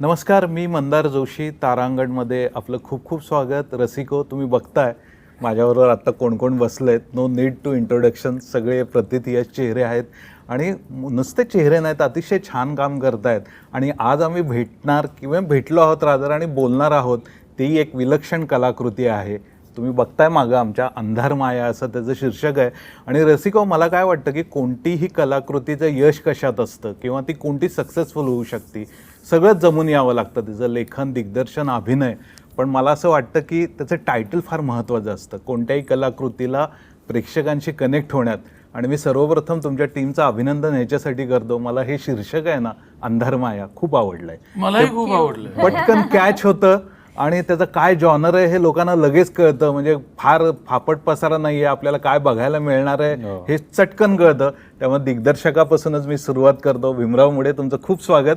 नमस्कार मी मंदार जोशी तारांगणमध्ये आपलं खूप खूप स्वागत. रसिको तुम्ही बघताय माझ्याबरोबर आत्ता कोण कोण बसलेत? आहेत नो नीड टू इंट्रोडक्शन सगळे प्रतिथयश चेहरे आहेत आणि नुसते चेहरे नाहीत अतिशय छान काम करतायत. आणि आज आम्ही भेटणार किंवा भेटलो आहोत रादर आणि बोलणार आहोत ती एक विलक्षण कलाकृती आहे. तुम्ही बघताय मागं आमच्या अंधार माया असं त्याचं शीर्षक आहे. आणि रसिको मला काय वाटतं की कोणतीही कलाकृतीचं यश कशात असतं किंवा ती कोणती सक्सेसफुल होऊ शकते? सगळंच जमून यावं लागतं तिचं लेखन दिग्दर्शन अभिनय. पण मला असं वाटतं की त्याचं टायटल फार महत्त्वाचं असतं. कोणत्याही कलाकृतीला प्रेक्षकांशी कनेक्ट होण्यात. आणि मी सर्वप्रथम तुमच्या टीमचं अभिनंदन ह्याच्यासाठी करतो. मला हे शीर्षक आहे ना अंधार माया खूप आवडलं आहे मलाही खूप आवडलं पटकन कॅच होतं आणि त्याचं काय जॉनर आहे हे लोकांना लगेच कळतं. म्हणजे फार फापट पसारा नाही आहे आपल्याला काय बघायला मिळणार आहे हे. चटकन कळतं. त्यामुळे दिग्दर्शकापासूनच मी सुरुवात करतो. भीमराव मुळे तुमचं खूप स्वागत.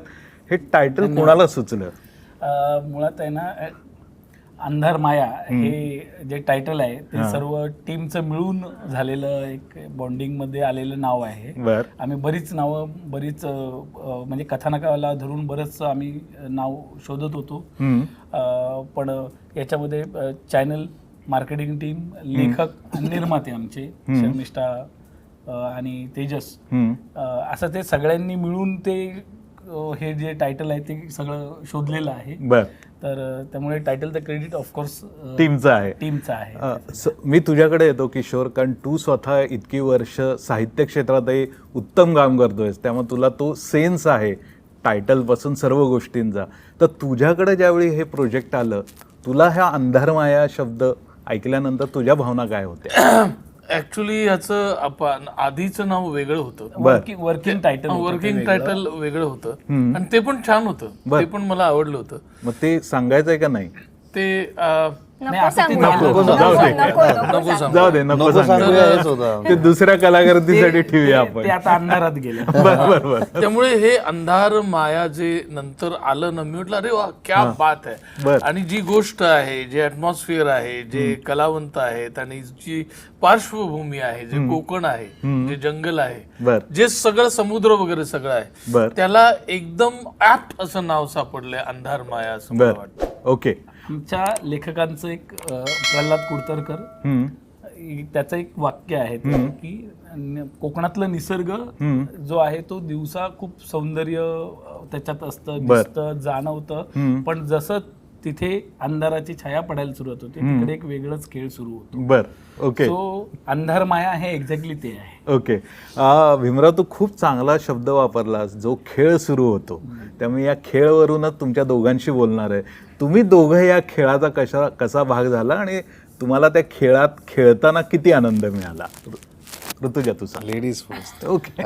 हे टायटल कोणाला सुचलं? मुळात आहे ना अंधार माया हे जे टायटल आहे ते सर्व टीमचं मिळून झालेलं एक बॉन्डिंगमध्ये आलेलं नाव आहे. आम्ही बरीच नावं बरीच म्हणजे कथानकाला धरून बरंच आम्ही नाव शोधत होतो. पण याच्यामध्ये चॅनल मार्केटिंग टीम लेखक निर्माते आमचे शर्मिष्ठा आणि तेजस. असं ते सगळ्यांनी मिळून ते हे जे टायटल आहे ते सगळं शोधलेलं आहे. बर. तर त्यामुळे टायटलचं क्रेडिट ऑफकोर्स टीमचं आहे. टीमचं आहे. मी तुझ्याकडे येतो किशोर कारण तू स्वतः इतकी वर्ष साहित्य क्षेत्रातही उत्तम काम करतोयस. त्यामुळे तुला तो सेन्स आहे टायटलपासून सर्व गोष्टींचा. तर तुझ्याकडे ज्यावेळी हे प्रोजेक्ट आलं तुला ह्या अंधारमाया शब्द ऐकल्यानंतर तुझ्या भावना काय होत्या? ऍक्च्युली याचं आपण आधीचं नाव वेगळं होतं. Working working title working title वेगळं. होतं. आणि ते पण छान होतं. ते पण मला आवडलं होतं. मग ते सांगायचंय का नाही? ते नको, झालं. जाऊ दे. नको नको सांग. जाऊ दे नको सांगूया हेच सांगू होतं. ते दुसऱ्या कलाकृतीसाठी ठेवूया आपण. ते आता अंधारात गेले. बर बर बर. त्यामुळे हे अंधार माया जे नंतर आलं ना मी म्हटलं अरे वा क्या बात आहे बर. आणि जी गोष्ट आहे जे ऍटमॉस्फिअर आहे जे कलावंत आहेत आणि जी पार्श्वभूमी आहे जे कोकण आहे जे जंगल आहे बर. जे सगळं समुद्र वगैरे सगळं आहे बर. त्याला एकदम ऍप्ट असं नाव सापडलंय अंधार माया असं मला बर. वाटतं. ओके. आमच्या लेखकांचं एक अ, प्रल्हाद कुडतरकर हम्म. इ- त्याचं एक वाक्य आहे ते की न- कोकणातलं निसर्ग जो आहे तो दिवसा खूप सौंदर्य अ, त्याच्यात असतं बर. दिसतं जाणवतं. पण जसं तिथे अंधाराची छाया पडायला सुरुवात होते. तिकडे एक वेगळंच खेळ सुरू होतो. बर ओके. सो अंधार माया हे एक्झॅक्टली ते आहे. ओके. आ, भीमराव तू खूप चांगला शब्द वापरलास जो खेळ सुरू होतो. त्यामुळे या खेळवरूनच तुमच्या दोघांशी बोलणार आहे. तुम्ही दोघं या खेळाचा कशा कसा भाग झाला आणि तुम्हाला त्या खेळात खेळताना किती आनंद मिळाला? ऋतुजा तू सांग. लेडीज फर्स्ट ओके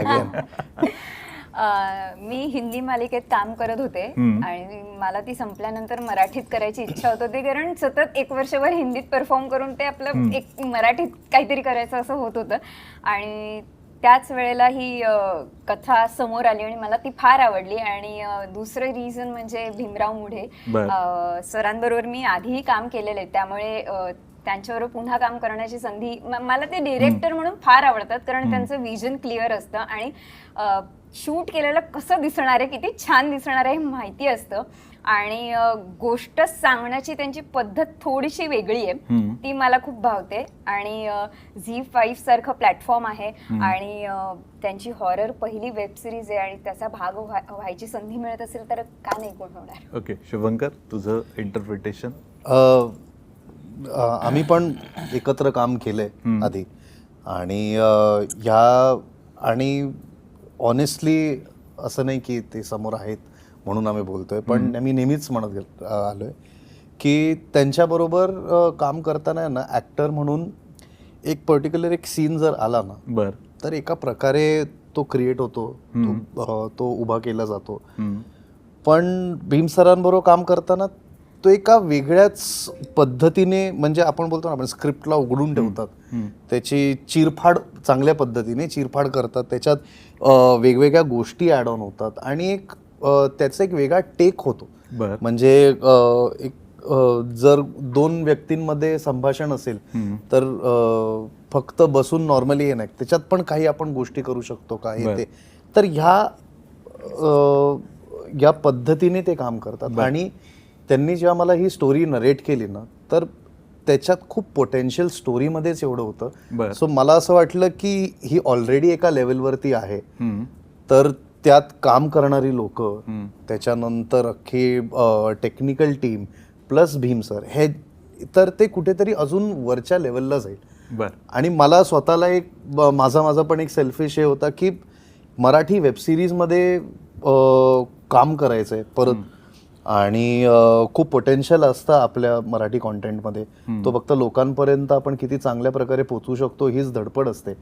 अं, मी हिंदी मालिकेत काम करत होते आणि मला ती संपल्यानंतर मराठीत करायची इच्छा होत होती कारण सतत एक वर्षभर हिंदीत परफॉर्म करून ते आपलं एक मराठीत काहीतरी करायचं असं होत होतं. आणि त्याच वेळेला ही अं, कथा समोर आली आणि मला ती फार आवडली. आणि अं, दुसरं रिझन म्हणजे भीमराव मुढे. बर. अं, सरांबरोबर मी आधीही काम केलेलं आहे. त्यामुळे अं, त्यांच्याबरोबर पुन्हा काम करण्याची संधी म- मला ते डिरेक्टर म्हणून फार आवडतात कारण त्यांचं विजन क्लिअर असतं. आणि शूट केलेलं कसं दिसणार आहे किती छान दिसणार आहे हे माहिती असतं. आणि गोष्ट सांगण्याची त्यांची पद्धत थोडीशी वेगळी आहे. ती मला खूप भावते. आणि झी फाईव्ह सारखं प्लॅटफॉर्म आहे. आणि त्यांची हॉरर पहिली वेब सिरीज आहे आणि त्याचा भाग व्हा- व्हायची संधी मिळत असेल तर का नाही कोण होणार? ओके शुभंकर तुझं इंटरप्रिटेशन आम्ही पण एकत्र काम केलंय आधी. आणि ह्या आणि ऑनेस्टली असं नाही की ते समोर आहेत म्हणून आम्ही बोलतोय पण मी नेहमीच म्हणत गे- अ, आलोय की त्यांच्याबरोबर काम करताना ना ॲक्टर म्हणून एक पर्टिक्युलर एक सीन जर आला ना बर. तर एका प्रकारे तो क्रिएट होतो तो तो उभा केला जातो. पण भीम सरांबरोबर काम करताना तो एका वेगळ्याच पद्धतीने म्हणजे आपण बोलतो ना आपण स्क्रिप्टला उघडून ठेवतात. त्याची चिरफाड चांगल्या पद्धतीने चिरफाड करतात. त्याच्यात वेगवेगळ्या गोष्टी ॲड ऑन होतात आणि एक त्याचा एक वेगळा टेक होतो. म्हणजे एक जर दोन व्यक्तींमध्ये संभाषण असेल तर फक्त बसून नॉर्मली ये नाही. त्याच्यात पण काही आपण गोष्टी करू शकतो का हे. ते. तर ह्या या पद्धतीने ते काम करतात. आणि त्यांनी जेव्हा मला ही स्टोरी नरेट केली ना तर त्याच्यात खूप पोटेन्शियल स्टोरीमध्येच एवढं. होतं. सो मला असं वाटलं की ही ऑलरेडी एका लेवलवरती आहे. तर त्यात काम करणारी लोक त्याच्यानंतर अख्खी technical team plus Bhim sir हे तर ते कुठेतरी अजून वरच्या लेवलला जाईल. आणि मला स्वतःला एक माझा माझा पण एक सेल्फिश हे होता की मराठी वेबसिरीजमध्ये काम करायचं आहे परत आणि खूप पोटेन्शियल असतं आपल्या मराठी कॉन्टेंटमध्ये तो फक्त लोकांपर्यंत आपण किती चांगल्या प्रकारे पोचू शकतो हीच धडपड असते.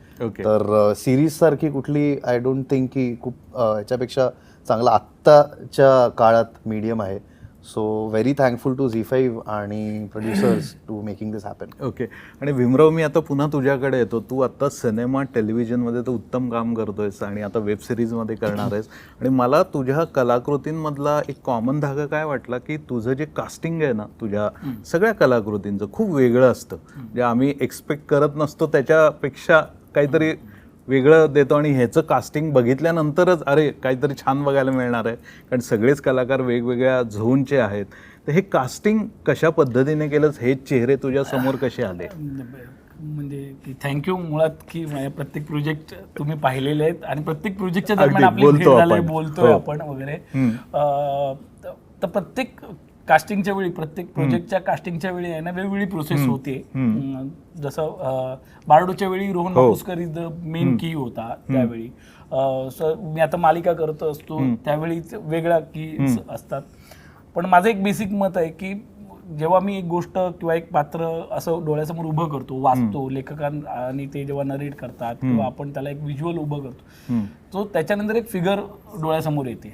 तर सिरीज सारखी कुठली आय डोंट थिंक की खूप याच्यापेक्षा चांगला आत्ताच्या काळात मीडियम आहे. So very thankful to Zee five आणि producers to making this happen okay आणि भीमराव मी आता पुन्हा तुझ्याकडे येतो. तू आता सिनेमा टेलिव्हिजनमध्ये तर उत्तम काम करतोयस आणि आता वेब सिरीजमध्ये करणार आहेस. आणि मला तुझ्या कलाकृतींमधला एक कॉमन धागा काय वाटला की तुझं जे कास्टिंग आहे ना तुझ्या सगळ्या कलाकृतींचं खूप वेगळं असतं. जे आम्ही एक्सपेक्ट करत नसतो त्याच्यापेक्षा काहीतरी वेगळं देतो आणि ह्याचं कास्टिंग बघितल्यानंतरच अरे काहीतरी छान बघायला मिळणार आहे. कारण सगळेच कलाकार वेगवेगळ्या झोनचे आहेत. तर हे कास्टिंग कशा पद्धतीने केलंच हे चेहरे तुझ्या समोर कसे आले? म्हणजे की थँक्यू मुळात की माझ्या प्रत्येक प्रोजेक्ट तुम्ही पाहिलेले आहेत. आणि प्रत्येक प्रोजेक्टच्या दरम्यान आपली भेट. बोलतोय हो. आपण वगैरे. तर प्रत्येक कास्टिंगच्या वेळी प्रत्येक प्रोजेक्टच्या कास्टिंगच्या वेळी आहे ना वेगवेगळी प्रोसेस होते. जसं बारडूच्या वेळी Rohan. Mapuskar is the main की होता त्यावेळी. मी आता मालिका करत असतो त्यावेळी वेगळ्या की असतात. पण माझं एक बेसिक मत आहे की जेव्हा मी एक गोष्ट किंवा एक पात्र असं डोळ्यासमोर उभं करतो वाचतो लेखकां आणि ते जेव्हा नरेट करतात किंवा आपण त्याला एक व्हिज्युअल उभं करतो. तो त्याच्यानंतर एक फिगर डोळ्यासमोर येते.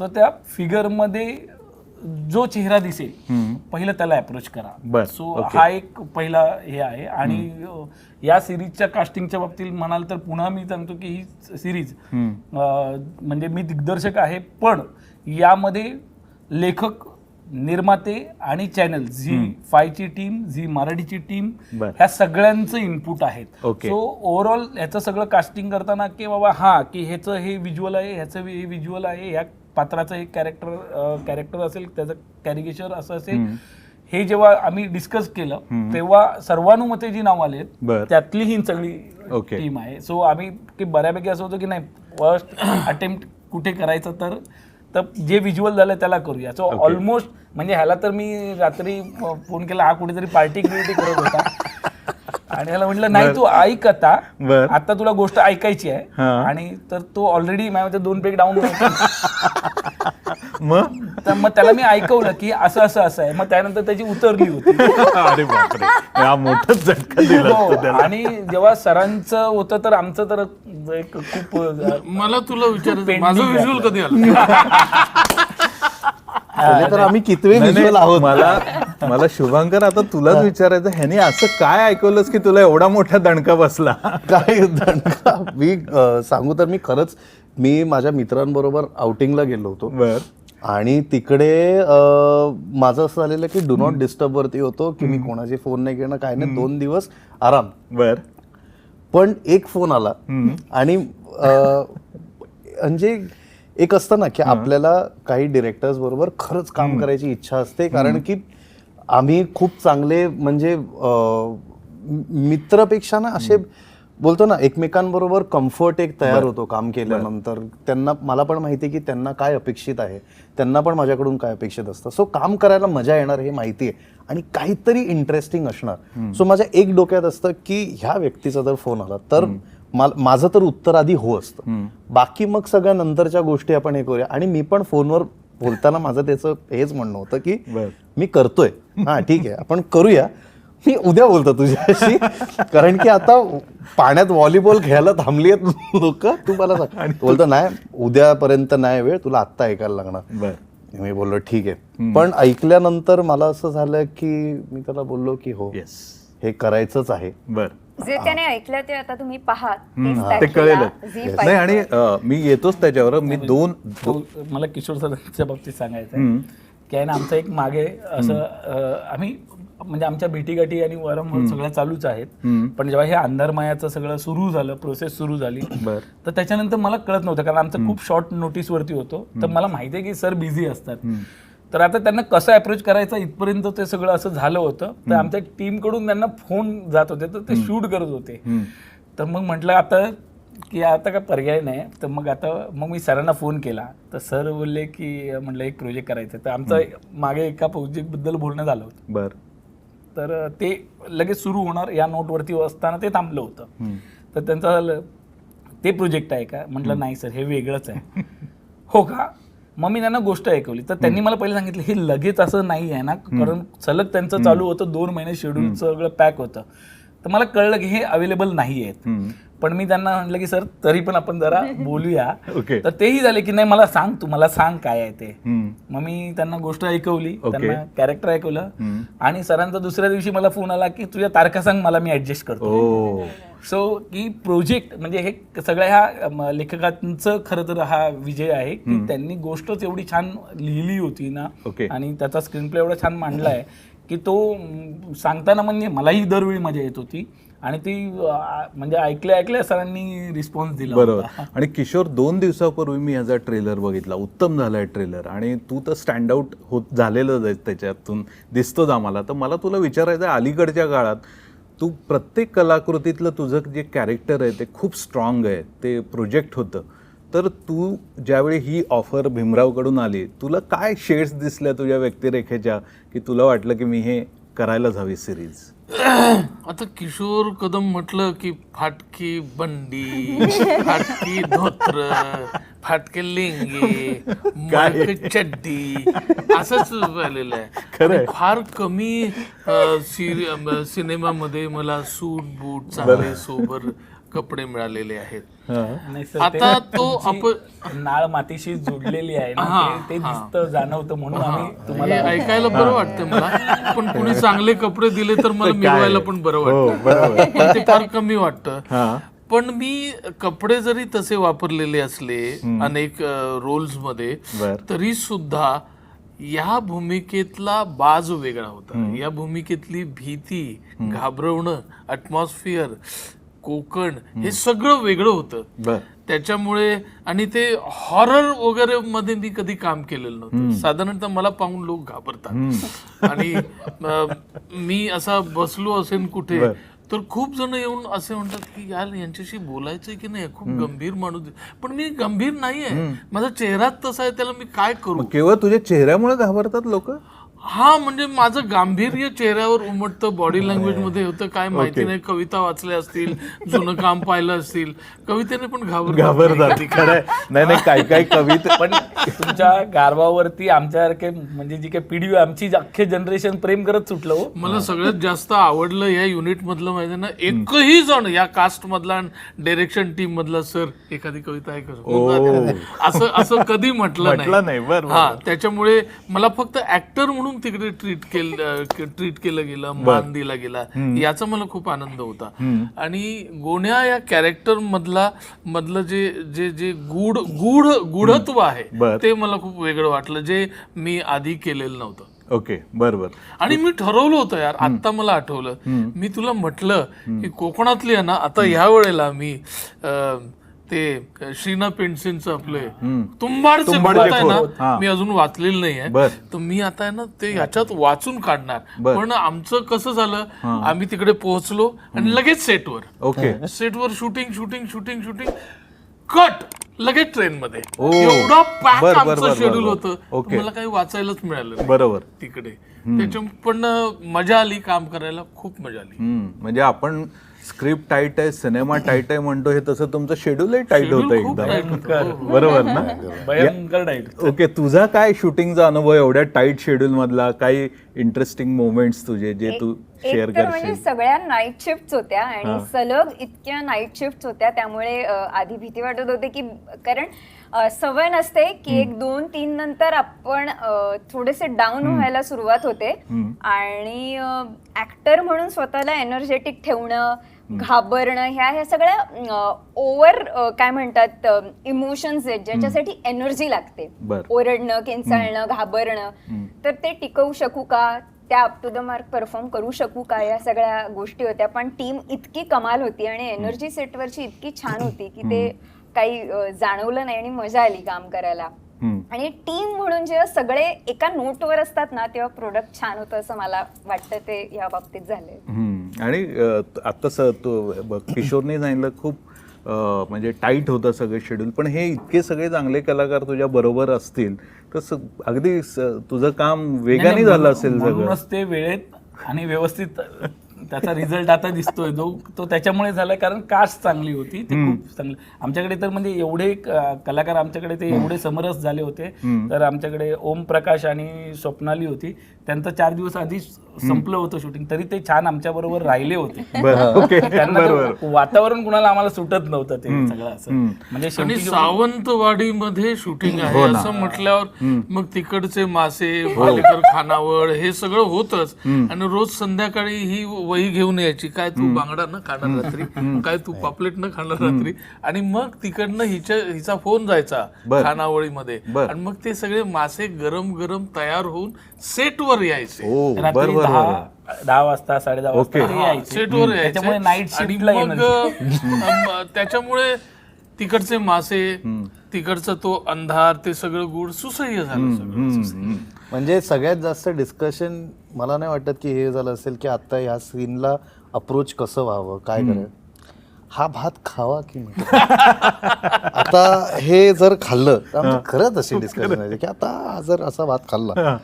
तर त्या फिगरमध्ये जो चेहरा दिसेल. पहिलं त्याला अप्रोच करा सो. हा एक पहिला हे आहे आणि या सिरीजच्या कास्टिंगच्या बाबतीत म्हणाल तर पुन्हा मी सांगतो की ही सिरीज. म्हणजे मी दिग्दर्शक आहे पण यामध्ये लेखक निर्माते आणि चॅनल झी फायची टीम झी मराठीची टीम. ह्या सगळ्यांचं इनपुट आहेत. सो ओव्हरऑल ह्याचं सगळं कास्टिंग करताना की बाबा हा की ह्याचं हे व्हिज्युअल आहे ह्याचं हे व्हिज्युअल आहे ह्या पात्राचं एक कॅरेक्टर कॅरेक्टर असेल त्याचं कॅरिगेचर असं असेल हे जेव्हा आम्ही डिस्कस केलं तेव्हा सर्वानुमते जी नाव बर. त्यातली ही सगळी. टीम आहे सो आम्ही की बऱ्यापैकी असं होतं की नाही फर्स्ट अटेम्प्ट कुठे करायचं तर तर जे व्हिज्युअल झालं त्याला करूया सो. ऑलमोस्ट म्हणजे ह्याला तर मी रात्री फोन केला हा कुठेतरी पार्टी क्रिएटी करत होता आणि ह्याला म्हटलं नाही तू ऐक आता. बर. आता तुला गोष्ट ऐकायची आहे. हा. आणि तर तो ऑलरेडी माझ्या दोन पेक डाऊन मग? तर मग त्याला मी ऐकवलं की असं असं असं आहे. मग त्यानंतर त्याची उतरली होती. अरे बापरे. हा मोठाच झटका दिला हो, असता त्याला. आणि जेव्हा सरांचं होतं तर आमचं तर एक खूप मला तुला विचारायचं Pending माझं आहे. व्हिज्युअल कधी आलं? पहिले तर आम्ही कितवे नाही, व्हिज्युअल नाही, आहोत? मला मला शुभांकर आता तुलाच विचारायचं ह्याने असं काय ऐकवलंस की तुला एवढा मोठा दणका बसला? काय दणका? मी सांगू तर मी खरंच मी माझ्या मित्रांबरोबर आउटिंगला गेलो होतो. आणि तिकडे माझं असं झालेलं की डू नॉट डिस्टर्ब वरती होतो की मी कोणाचे फोन नाही घेणं काय नाही. दोन दिवस आराम. बर. पण एक फोन आला. आणि म्हणजे एक असतं ना की आपल्याला काही डिरेक्टर्स बरोबर खरंच काम करायची इच्छा असते. कारण की आम्ही खूप चांगले म्हणजे मित्रपेक्षा ना असे बोलतो ना एकमेकांबरोबर कम्फर्ट एक तयार होतो काम केल्यानंतर. त्यांना मला पण माहिती आहे की त्यांना काय अपेक्षित आहे त्यांना पण माझ्याकडून काय अपेक्षित असतं. सो काम करायला मजा येणार हे माहिती आहे. आणि काहीतरी इंटरेस्टिंग असणार. सो माझ्या एक डोक्यात असतं की ह्या व्यक्तीचा जर फोन आला तर माझं तर उत्तर आधी हो असतं. बाकी मग सगळ्या नंतरच्या गोष्टी आपण हे करूया. आणि मी पण फोनवर बोलताना माझं त्याचं हेच म्हणणं होतं की. मी करतोय. हा ठीक आहे. आपण करूया. मी उद्या बोलतो तुझ्याशी. कारण की आता पाण्यात व्हॉलीबॉल खेळायला थांबली आहेत लोक. तू मला सांग. बोलतो नाही उद्यापर्यंत नाही वेळ. तुला आत्ता ऐकायला लागणार. मी बोललो ठीक आहे. पण ऐकल्यानंतर मला असं झालं की मी त्याला बोललो की हो हे करायचंच आहे. बर. जे त्याने ऐकलं ते आता तुम्ही पहा ते तारखेला कळेलच. झी नाही आणि अं, मी येतोच त्याच्यावर. मी दोन तो मला किशोर सरांच्या बाबतीत सांगायचं आहे की आहे ना आमचं एक मागे असं अं, आम्ही म्हणजे आमच्या भेटीगाठी आणि वारंवार सगळ्या चालूच आहेत. हम्म. पण जेव्हा हे अंधारमायाचं सगळं सुरू झालं प्रोसेस सुरू झाली बर. तर त्याच्यानंतर मला कळत नव्हतं. कारण आमचं खूप शॉर्ट नोटीसवरती होतो. तर मला माहिती आहे की सर बिझी असतात. तर आता त्यांना कसं अप्रोच करायचं इथपर्यंत ते सगळं असं झालं होतं. तर आमच्या टीमकडून त्यांना फोन जात होते तर ते शूट करत होते. तर मग म्हटलं आता की आता काय पर्याय नाही. तर मग आता मग मी सरांना फोन केला. तर सर बोलले की म्हटलं एक प्रोजेक्ट करायचं. तर आमचं मागे एका प्रोजेक्टबद्दल बोलणं झालं होतं. बर. तर ते लगेच सुरू होणार. या नोटवरती असताना ते थांबलं होतं. तर त्यांचं ते प्रोजेक्ट आहे का? म्हटलं नाही सर हे वेगळंच आहे. हो का? मग मी त्यांना गोष्ट ऐकवली. तर त्यांनी मला पहिले सांगितलं हे लगेच असं नाही आहे ना कारण सलग त्यांचं चालू होतं दोन महिने शेड्यूल सगळं पॅक होतं. तर मला कळलं की हे अवेलेबल नाही आहेत पण मी त्यांना म्हटलं की सर तरी पण आपण जरा बोलूया. ओके. तर तेही झाले की नाही मला सांग तू मला सांग काय आहे ते. मग मी त्यांना गोष्ट ऐकवली. त्यांना कॅरेक्टर ऐकवलं. आणि सरांचा दुसऱ्या दिवशी मला फोन आला की तुझ्या तारखा सांग मला मी ऍडजस्ट करतो. सो की प्रोजेक्ट म्हणजे हे सगळ्या ह्या लेखकांचं खरं तर हा विजय आहे की त्यांनी गोष्टच एवढी छान लिहिली होती ना. ओके. आणि त्याचा स्क्रीन प्ले एवढा छान मांडला आहे. की तो सांगताना म्हणजे मलाही दरवेळी मजा येत होती. आणि ती म्हणजे ऐकल्या ऐकल्या सरांनी रिस्पॉन्स दिला बरोबर. आणि किशोर दोन दिवसापूर्वी मी ह्याचा ट्रेलर बघितला. उत्तम झालाय ट्रेलर आणि तू तर स्टँड आउट होत झालेलं आहे त्याच्यातून. दिसतोच आम्हाला. तर मला तुला विचारायचं अलीकडच्या काळात तू प्रत्येक कलाकृतीतलं तुझं जे कॅरेक्टर आहे ते खूप स्ट्रॉंग आहे. ते प्रोजेक्ट होतं. तर तू ज्यावेळी ही ऑफर भीमरावकडून आली तुला काय शेड्स दिसल्या तुझ्या व्यक्तिरेखेच्या की तुला वाटलं की मी हे करायलाच हवी सिरीज आता किशोर कदम म्हटलं की फाटकी बंडी फाटकी धोत्र फाटके लेंगे चड्डी असंच झालेलं आहे. फार कमी सिनेमामध्ये मला सूट बूट चांगले सोबर कपडे मिळालेले आहेत. नाही सर, ते आता तो तुमची नाळ मातीशी जोडलेली आहे ना ते- ते दिसतं जाणवतं म्हणून आम्ही हे तुम्हाला ऐकायला बरं वाटतं मला. पण कुणी चांगले कपडे दिले तर मला मिळवायला पण बरं हो, वाटतं. पण ते फार कमी वाटतं. हां. पण मी कपडे जरी तसे वापरलेले असले अनेक रोल्समध्ये. तरी सुद्धा या भूमिकेतला बाज वेगळा होता. या भूमिकेतली भीती घाबरवणं अटमॉस्फिअर कोकण हे सगळं वेगळं होतं. त्याच्यामुळे आणि ते हॉरर वगैरे मध्ये मी कधी काम केलेलं नव्हतं. साधारणतः मला पाहून लोक घाबरतात. आणि मी असा बसलो असेन कुठे. तर खूप जण येऊन असे म्हणतात की यार यांच्याशी बोलायचंय की नाही? खूप गंभीर माणूस आहे." पण मी गंभीर नाहीये. माझा चेहराच तसा आहे त्याला मी काय करू? केवळ तुझ्या चेहऱ्यामुळे घाबरतात लोक? हा म्हणजे माझं गांभीर्य चेहऱ्यावर उमटतं बॉडी लँग्वेजमध्ये होतं काय माहिती नाही कविता वाचल्या असतील जुनं काम पाहिलं असतील कवितेने पण घाबर घाबरतात खरंय. नाही नाही काही काही कविता पण तुमच्या गारवावरती आमच्यासारखे म्हणजे जी काही पिढी आमची जी अख्खे जनरेशन प्रेम करत सुटलं. हो मला सगळ्यात जास्त आवडलं या युनिट मधलं माहिती ना एकही जण या कास्ट मधला डिरेक्शन टीम मधला सर एखादी कविता आहे का असं असं कधी म्हटलं म्हटलं नाही, बरं, हा त्याच्यामुळे मला फक्त ऍक्टर म्हणून तिकडे ट्रीट केलं ट्रीट केलं गेलं मान दिला गेला याचा मला खूप आनंद होता. आणि गोण्या या कॅरेक्टर मधला मधलं जे जे जे गूढ गूढ गूढत्व आहे बरं. ते मला खूप वेगळं वाटलं जे मी आधी केलेलं नव्हतं. ओके बर बर आणि मी ठरवलं होतं यार आता मला आठवलं. मी तुला म्हटलं की कोकणातली आहे ना आता ह्या वेळेला मी अं, ते श्रीना पेंडसेंचं आपले तुंबाडचे खोत आहे हा. ना मी अजून वाचलेलं नाही बर. आहे तर मी आता आहे ना ते ह्याच्यात वाचून काढणार. पण आमचं कसं झालं आम्ही तिकडे पोहोचलो आणि लगेच सेटवर ओके. सेटवर shooting shooting shooting shooting cut लगेच ट्रेन मध्ये ओ. एवढा पॅक बर, बर, बर, आमचं बर, शेड्यूल बर. होतं. ओके. मला काही वाचायलाच मिळालं नाही बरोबर. तिकडे. त्याच्या पण मजा आली काम करायला. खूप मजा आली. हम्म, म्हणजे आपण स्क्रिप्ट टाईट आहे सिनेमा टाईट आहे म्हणतो हे तसं तुमचं शेड्यूलही टाईट होतं होतं. हो, हो. बरोबर ना? ओके तुझा काय शूटिंगचा अनुभव एवढ्या टाईट शेड्यूल मधला? काही इंटरेस्टिंग मोमेंट्स तुझे जे तू शेअर म्हणजे सगळ्या नाईट शिफ्ट होत्या हा. आणि सलग इतक्या नाईट शिफ्ट होत्या त्यामुळे आधी भीती वाटत होते की कारण सवय नसते की एक दोन तीन नंतर आपण थोडेसे डाऊन व्हायला सुरुवात होते. आणि ऍक्टर म्हणून स्वतःला एनर्जेटिक ठेवणं घाबरणं ह्या ह्या सगळ्या ओव्हर काय म्हणतात इमोशन्स आहेत ज्याच्यासाठी एनर्जी लागते. ओरडणं किंचाळणं घाबरणं. तर ते टिकवू शकू का? त्या up to the mark perform करू शकू का? या सगळ्या गोष्टी होत्या. पण टीम इतकी कमाल होती आणि एनर्जी सेटवरची इतकी छान होती की ते काही जाणवलं नाही आणि मजा आली काम करायला. आणि टीम म्हणून जेव्हा सगळे एका नोटवर असतात ना तेव्हा प्रोडक्ट छान होतं असं मला वाटतं ते या बाबतीत झालंय. आणि अ, त- आता स तो किशोरने सांगितलं खूप म्हणजे टाईट होतं सगळं शेड्यूल पण हे इतके सगळे चांगले कलाकार तुझ्या बरोबर असतील तर अगदी तुझं काम वेगाने झालं असेल सगळं. ते वेळेत आणि व्यवस्थित त्याचा रिझल्ट आता दिसतोय. जो तो त्याच्यामुळे झालाय कारण कास्ट चांगली होती. ते खूप चांगली. आमच्याकडे तर म्हणजे एवढे कलाकार आमच्याकडे ते एवढे समरस झाले होते. तर आमच्याकडे ओम प्रकाश आणि स्वप्नाली होती. त्यांचं चार दिवस आधी संपलं होतं शूटिंग तरी ते छान आमच्या बरोबर राहिले होते. त्यांना वातावरण कुणाला आम्हाला सुटत नव्हतं ते सगळं असं. म्हणजे सावंतवाडीमध्ये शूटिंग आहे हो. असं म्हटल्यावर मग तिकडचे मासे भालेकर खानावळ हे सगळं होतच. आणि रोज संध्याकाळी ही वही घेऊन यायची. काय तू बांगडा न खाणार रात्री? काय तू पापलेट न खाणार रात्री? आणि मग तिकडनं हिच्या हिचा फोन जायचा. खानावळीमध्ये. आणि मग ते सगळे मासे गरम गरम तयार होऊन सेटवर यायचे. हो रात्री दहा वाजता साडे दहा वाजता हा, सेटवर यायचे. त्याच्यामुळे नाईट आणि मग त्याच्यामुळे तिकडचे मासे तिकडचा तो अंधार ते सगळं गुड सुसह्य झालं सगळं म्हणजे सगळ्यात जास्त डिस्कशन मला नाही वाटत की हे झालं असेल की आता ह्या सीनला अप्रोच कसं व्हावं काय करायचं हा भात खावा की? आता हे जर खाल्लं तर आमचं खरंच अशी डिस्कशन आहे की आता हा जर असा भात खाल्ला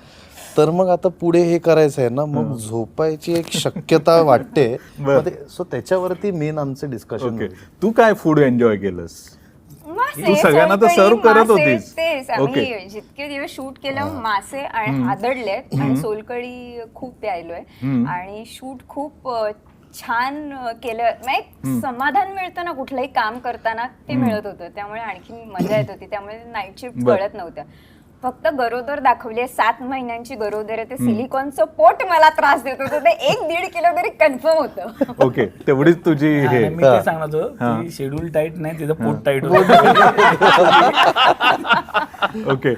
तर मग आता पुढे हे करायचं आहे ना मग झोपायची एक शक्यता वाटते. सो त्याच्यावरती मेन आमचं डिस्कशन ओके तू काय फूड एन्जॉय केलंस? तू सगळ्यांना तर serve करत होतीस. तेच. आम्ही जितके दिवस शूट केलं मासे आणि आदडले आणि सोलकडी खूप प्यायलोय. आणि शूट खूप छान केलं. एक समाधान मिळतं ना कुठलंही काम करताना ते मिळत होतं. त्यामुळे आणखी मजा येत होती. त्यामुळे नाईट शिफ्ट. कळत नव्हत्या फक्त गरोदर दाखवली सात महिन्यांची गरोदर आहे. ते सिलिकॉनचं पोट मला त्रास देत होतं. ते एक दीड किलो तरी कन्फर्म होतं. ओके. तेवढीच तुझी हे आणि मी ते सांगणार होतो. शेड्यूल टाईट नाही तिचं पोट टाईट होतं. ओके.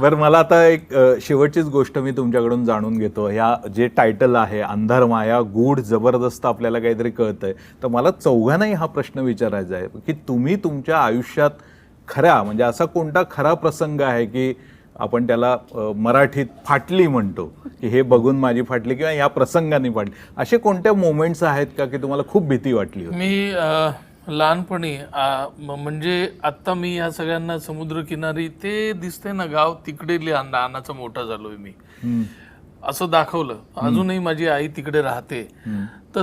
बरं मला आता एक शेवटचीच गोष्ट मी तुमच्याकडून जाणून घेतो. ह्या जे टायटल आहे अंधार माया गूढ जबरदस्त आपल्याला काहीतरी कळतंय. तर मला चौघांनाही हा प्रश्न विचारायचा आहे की तुम्ही तुमच्या आयुष्यात खऱ्या म्हणजे असा कोणता खरा प्रसंग आहे की आपण त्याला मराठीत फाटली म्हणतो की हे बघून माझी फाटली किंवा या प्रसंगाने फाटली. असे कोणत्या मोमेंट्स आहेत का की तुम्हाला खूप भीती वाटली होती? मी लहानपणी म्हणजे आता मी या सगळ्यांना समुद्रकिनारी ते दिसते ना गाव तिकडे लहान- लहानाचा मोठा झालोय मी. असं दाखवलं. अजूनही माझी आई तिकडे राहते. तर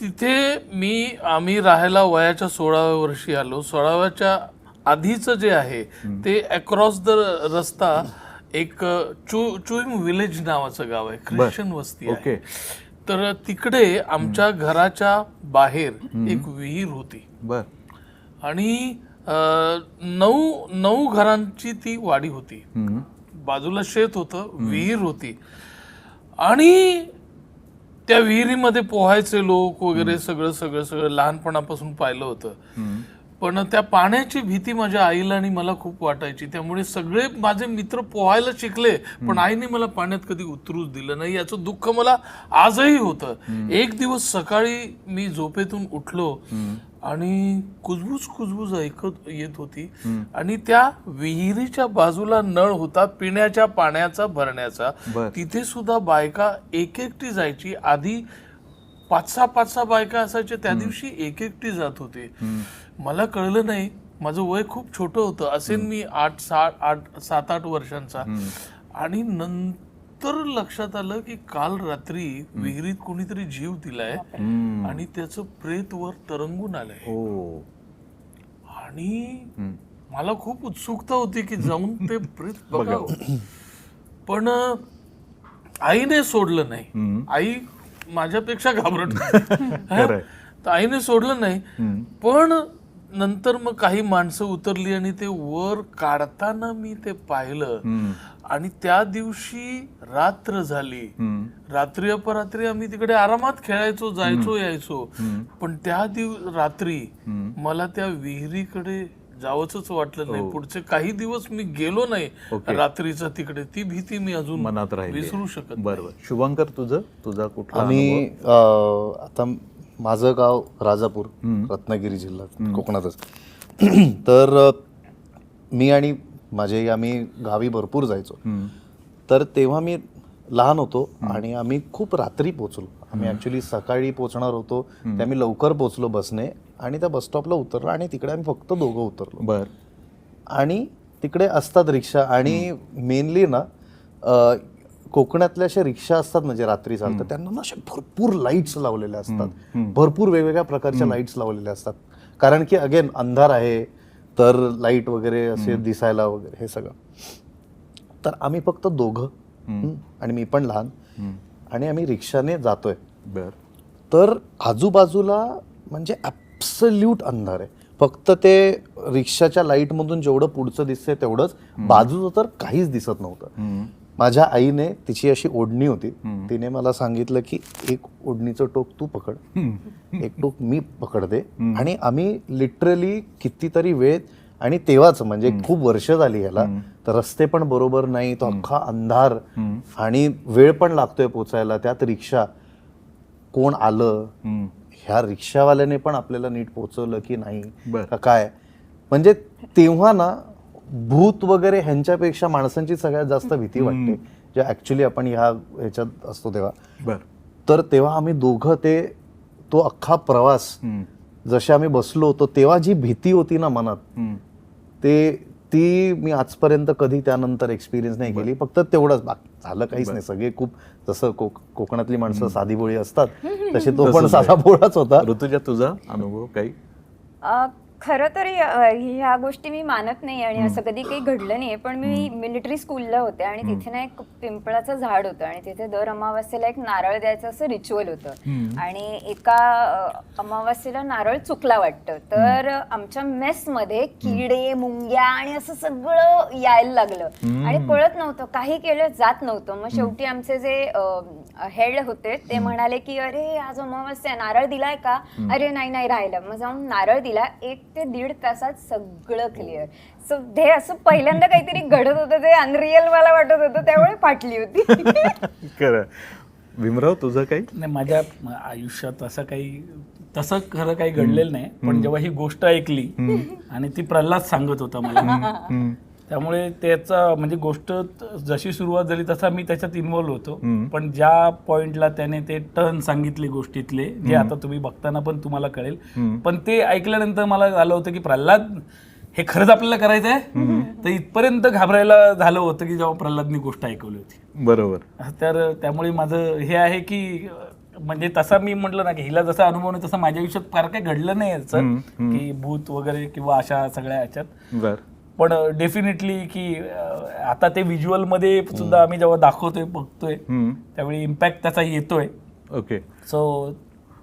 तिथे मी आम्ही राहायला वयाच्या सोळाव्या वर्षी आलो. सोळाव्याच्या आधीचं जे आहे ते अक्रॉस द रस्ता एक चु चुईम विलेज नावाचं गाव आहे. ख्रिश्चन वस्ती आहे. तर तिकडे आमच्या घराच्या बाहेर एक विहीर होती. बर. आणि नऊ नऊ घरांची ती वाडी होती. बाजूला शेत होतं विहीर होती. आणि त्या विहिरीमध्ये पोहायचे लोक वगैरे सगळं सगळं सगळं लहानपणापासून पाहिलं होतं. पण त्या पाण्याची भीती माझ्या आईला आणि मला खूप वाटायची. त्यामुळे सगळे माझे मित्र पोहायला शिकले पण आईने मला पाण्यात कधी उतरूच दिलं नाही. याचं दुःख मला आजही होतं. एक दिवस सकाळी मी झोपेतून उठलो आणि कुजबूज कुजबूज ऐकत येत होती आणि त्या विहिरीच्या बाजूला नळ होता पिण्याच्या पाण्याचा भरण्याचा. तिथे सुद्धा बायका एक एकटी जायची. आधी पाच सहा पाच सहा बायका असायच्या त्या दिवशी एक एकटी जात होते. मला कळलं नाही माझं वय खूप छोटं होतं असेल मी आठ सात आठ सात आठ वर्षांचा. आणि नंतर लक्षात आलं की काल रात्री विहिरीत कोणीतरी जीव दिलाय. आणि त्याचं प्रेत वर तरंगून आलंय. हो. आणि. मला खूप उत्सुकता होती की जाऊन ते प्रेत बघावं. पण आईने सोडलं नाही. आई माझ्यापेक्षा घाबरट. तर आईने सोडलं नाही. पण नंतर मग काही माणसं उतरली आणि ते वर काढताना मी ते पाहिलं. आणि त्या दिवशी रात्र झाली. रात्री अपरात्री आम्ही तिकडे आरामात खेळायचो जायचो यायचो. पण त्या दिव रात्री मला त्या विहिरीकडे जावंच वाटलं नाही. पुढचे काही दिवस मी गेलो नाही. ओके. रात्रीचं तिकडे. ती भीती मी अजून मनात राहिली विसरू शकत. बरोबर. शुभंकर तुझं? तुझा कुठला आम्ही आता माझं गाव राजापूर रत्नागिरी जिल्हा कोकणातच. तर मी आणि माझे आम्ही गावी भरपूर जायचो. तर तेव्हा मी लहान होतो आणि आम्ही खूप रात्री पोचलो आम्ही ऍक्च्युली सकाळी पोचणार होतो ते आम्ही लवकर पोचलो बसने आणि त्या बस स्टॉपला उतरलो आणि तिकडे आम्ही फक्त दोघं उतरलो. बर. आणि तिकडे असतात रिक्षा आणि मेनली ना अ, कोकणातल्या अशा रिक्षा असतात ना जे रात्री चालतात त्यांना ना अशा भरपूर लाईट्स लावलेल्या असतात. भरपूर वेगवेगळ्या प्रकारच्या लाईट्स लावलेल्या असतात. कारण की अगेन अंधार आहे तर लाइट वगैरे असे दिसायला वगैरे हे सगळं. तर आम्ही फक्त दोघं आणि मी पण लहान. आणि आम्ही रिक्षाने जातोय. बर. तर आजूबाजूला म्हणजे ॲब्सल्यूट अंधार आहे. फक्त ते रिक्षाच्या लाईटमधून जेवढं पुढचं दिसतंय तेवढंच. बाजूचं तर काहीच दिसत नव्हतं. माझ्या आईने तिची अशी ओढणी होती. तिने मला सांगितलं की एक ओढणीचं टोक तू पकड. एक टोक मी पकडते. आणि आम्ही लिटरली कितीतरी वेळ आणि तेव्हाच म्हणजे खूप वर्ष झाली याला तर रस्ते पण बरोबर नाही तो अख्खा अंधार. आणि वेळ पण लागतोय पोचायला त्यात रिक्षा. कोण आलं. ह्या रिक्षावाल्याने पण आपल्याला नीट पोचवलं की नाही? काय? म्हणजे तेव्हा ना भूत वगैरे ह्यांच्यापेक्षा माणसांची सगळ्यात जास्त भीती वाटते. जे ऍक्च्युली आपण ह्या ह्याच्यात असतो तेव्हा. बर. तर तेव्हा आम्ही दोघं ते तो अख्खा प्रवास. जसे आम्ही बसलो होतो तेव्हा जी भीती होती ना मनात. ते ती मी आजपर्यंत कधी त्यानंतर एक्सपिरियन्स नाही केली. फक्त तेवढंच बाकी झालं काहीच नाही. सगळे खूप जसं कोक कोकणातली माणसं साधी बोळी असतात तसे तो पण साधा बोळाच होता. ऋतुजा तुझा अनुभव काही? अ, खरं तर ह्या गोष्टी मी मानत नाही आणि असं कधी काही घडलं नाही पण मी मिलिटरी स्कूलला होते आणि तिथे ना एक पिंपळाचं झाड होतं आणि तिथे दर अमावस्येला एक नारळ द्यायचं असं रिच्युअल होतं. आणि एका अमावस्येला नारळ चुकला वाटतं. तर आमच्या मेसमध्ये किडे मुंग्या आणि असं सगळं यायला लागलं. आणि कळत नव्हतं काही केलं जात नव्हतं. मग शेवटी आमचे जे हेड होते ते म्हणाले की अरे आज अमावस्या नारळ दिलाय का? अरे नाही नाही राहिलं. मग जाऊन नारळ दिला. एक ते दीड तासात सगळं क्लिअर सो हे असं पहिल्यांदा काहीतरी घडत होतं ते अनरिअल मला वाटत होतं त्यामुळे फाटली होती. खरं. भीमराव तुझं काही? नाही माझ्या आयुष्यात असं काही तसं खरं काही घडलेलं नाही पण जेव्हा ही गोष्ट ऐकली आणि ती प्रल्हाद सांगत होता मला त्यामुळे त्याचा म्हणजे गोष्ट जशी सुरुवात झाली तसा मी त्याच्यात इन्व्हॉल्व होतो. पण ज्या पॉइंटला त्याने ते टर्न सांगितले गोष्टीतले जे आता तुम्ही बघताना पण तुम्हाला कळेल. पण ते ऐकल्यानंतर मला झालं होतं की प्रल्हाद हे खरंच आपल्याला करायचं आहे? तर इथपर्यंत घाबरायला झालं होतं की जेव्हा प्रल्हादनी गोष्ट ऐकवली होती. बरोबर. तर त्यामुळे माझं हे आहे की म्हणजे तसा मी म्हटलं ना की हिला जसा अनुभव नाही तसं माझ्या आयुष्यात फार काही घडलं नाही याचं. की भूत वगैरे किंवा अशा सगळ्या ह्याच्यात. बर. पण डेफिनेटली की आता ते व्हिज्युअलमध्ये सुद्धा आम्ही जेव्हा दाखवतोय बघतोय. त्यावेळी इम्पॅक्ट त्याचा येतोय. ओके सो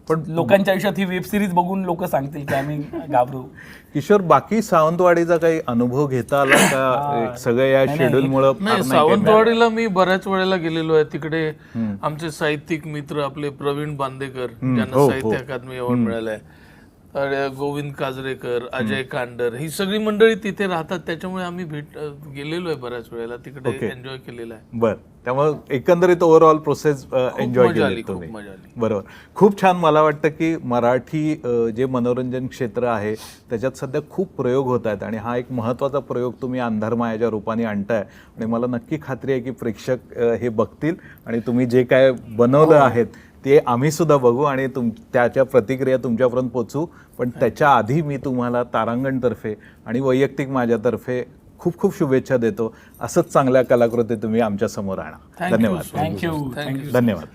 पण लोकांच्या आयुष्यात ही वेब सिरीज बघून लोक सांगतील की आम्ही घाबरू. किशोर बाकी सावंतवाडीचा काही अनुभव घेता आला का? सगळं या शेड्यूल मुळे नाही सावंतवाडीला मी बऱ्याच वेळेला गेलेलो आहे. तिकडे आमचे साहित्यिक मित्र आपले प्रवीण बांदेकर ज्यांना साहित्य अकादमी अवॉर्ड मिळालाय. गोविंद काजरेकर अजय कांडर ही सगळी मंडळी तिथे राहतात. त्याच्यामुळे आम्ही भेट गेलेलो आहे बऱ्याच वेळेला. तिकडे एन्जॉय केलेला आहे. बर. त्यामुळे एकंदरीत ओव्हरऑल प्रोसेस एन्जॉय केली तुम्ही. बरोबर. खूप छान मला वाटतं की मराठी जे मनोरंजन क्षेत्र आहे त्याच्यात सध्या खूप प्रयोग होत आहेत आणि हा एक महत्त्वाचा प्रयोग तुम्ही अंधारमायाच्या रूपाने आणताय. आणि मला नक्की खात्री आहे की प्रेक्षक हे बघतील आणि तुम्ही जे काय बनवलं आहेत ते आम्ही सुद्धा बघू आणि तुम त्याच्या प्रतिक्रिया तुमच्यापर्यंत पोचू पण त्याच्या आधी मी तुम्हाला तारांगणतर्फे आणि वैयक्तिक माझ्यातर्फे खूप खूप शुभेच्छा देतो. असंच चांगल्या कलाकृती तुम्ही आमच्यासमोर आणा. धन्यवाद. थँक्यू धन्यवाद.